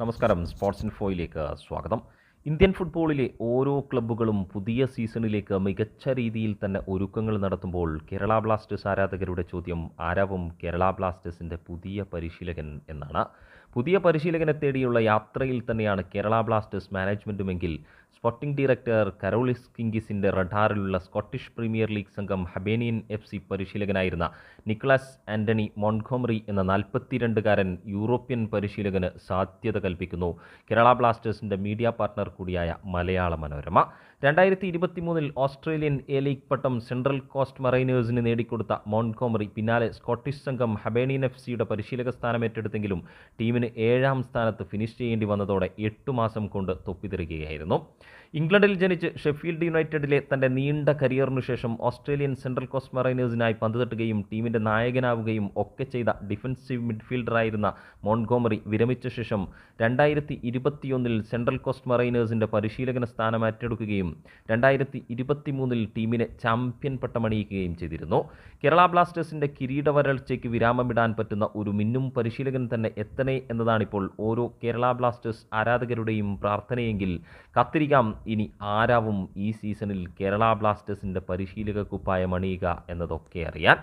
നമസ്കാരം. സ്പോർട്സ് ഇൻഫോയിലേക്ക് സ്വാഗതം. ഇന്ത്യൻ ഫുട്ബോളിലെ ഓരോ ക്ലബ്ബുകളും പുതിയ സീസണിലേക്ക് മികച്ച രീതിയിൽ തന്നെ ഒരുക്കങ്ങൾ നടത്തുമ്പോൾ കേരള ബ്ലാസ്റ്റേഴ്സ് ആരാധകരുടെ ചോദ്യം ആരാവും കേരള ബ്ലാസ്റ്റേഴ്സിന്റെ പുതിയ പരിശീലകൻ എന്നാണ്. പുതിയ പരിശീലകനെ തേടിയുള്ള യാത്രയിൽ തന്നെയാണ് കേരള ബ്ലാസ്റ്റേഴ്സ് മാനേജ്മെന്റുമെങ്കിൽ സ്പോർട്ടിംഗ് ഡയറക്ടർ കരോളിസ് കിങ്കിസിന്റെ റഡാറിലുള്ള സ്കോട്ടിഷ് പ്രീമിയർ ലീഗ് സംഘം ഹബേനിയൻ എഫ് സി പരിശീലകനായിരുന്ന നിക്ലാസ് ആന്റണി മോൺഗോമറി എന്ന നാൽപ്പത്തിരണ്ടുകാരൻ യൂറോപ്യൻ പരിശീലകന് സാധ്യത കൽപ്പിക്കുന്നു. കേരള ബ്ലാസ്റ്റേഴ്സിന്റെ മീഡിയ പാർട്ണർ കൂടിയായ മലയാള മനോരമ. രണ്ടായിരത്തി ഇരുപത്തി മൂന്നിൽ ഓസ്ട്രേലിയൻ എ ലീഗ് പട്ടം സെൻട്രൽ കോസ്റ്റ് മറൈനേഴ്സിന് നേടിക്കൊടുത്ത മോൺകോമറി പിന്നാലെ സ്കോട്ടിഷ് സംഘം ഹബേണിയൻ എഫ് സിയുടെ പരിശീലക സ്ഥാനം ഏറ്റെടുത്തെങ്കിലും ടീമിന് ഏഴാം സ്ഥാനത്ത് ഫിനിഷ് ചെയ്യേണ്ടി വന്നതോടെ എട്ടു മാസം കൊണ്ട് തൊപ്പിത്തെറിക്കുകയായിരുന്നു ഇംഗ്ലണ്ടിൽ ജനിച്ച് ഷെഫീൽഡ് യുണൈറ്റഡിലെ തന്റെ നീണ്ട കരിയറിനു ശേഷം ഓസ്ട്രേലിയൻ സെൻട്രൽ കോസ്റ്റ് മറൈനേഴ്സിനായി പന്ത് തട്ടുകയും ടീമിന്റെ നായകനാവുകയും ഒക്കെ ചെയ്ത ഡിഫൻസീവ് മിഡ്ഫീൽഡറായിരുന്ന മോൺഗോമറി വിരമിച്ച ശേഷം രണ്ടായിരത്തി ഇരുപത്തിയൊന്നിൽ സെൻട്രൽ കോസ്റ്റ് മറൈനേഴ്സിന്റെ പരിശീലകന സ്ഥാനം ഏറ്റെടുക്കുകയും രണ്ടായിരത്തി ഇരുപത്തി മൂന്നിൽ ടീമിനെ ചാമ്പ്യൻ പട്ടമണിയിക്കുകയും ചെയ്തിരുന്നു. കേരള ബ്ലാസ്റ്റേഴ്സിന്റെ കിരീട വരൾച്ചയ്ക്ക് വിരാമമിടാൻ പറ്റുന്ന ഒരു മിന്നും പരിശീലകൻ തന്നെ എത്തണേ എന്നതാണിപ്പോൾ ഓരോ കേരള ബ്ലാസ്റ്റേഴ്സ് ആരാധകരുടെയും പ്രാർത്ഥനയെങ്കിൽ. കത്തിരിക്കാം ഇനി ആരാവും ഈ സീസണിൽ കേരള ബ്ലാസ്റ്റേഴ്സിന്റെ പരിശീലക കുപ്പായം അണിയുക എന്നതൊക്കെ അറിയാൻ.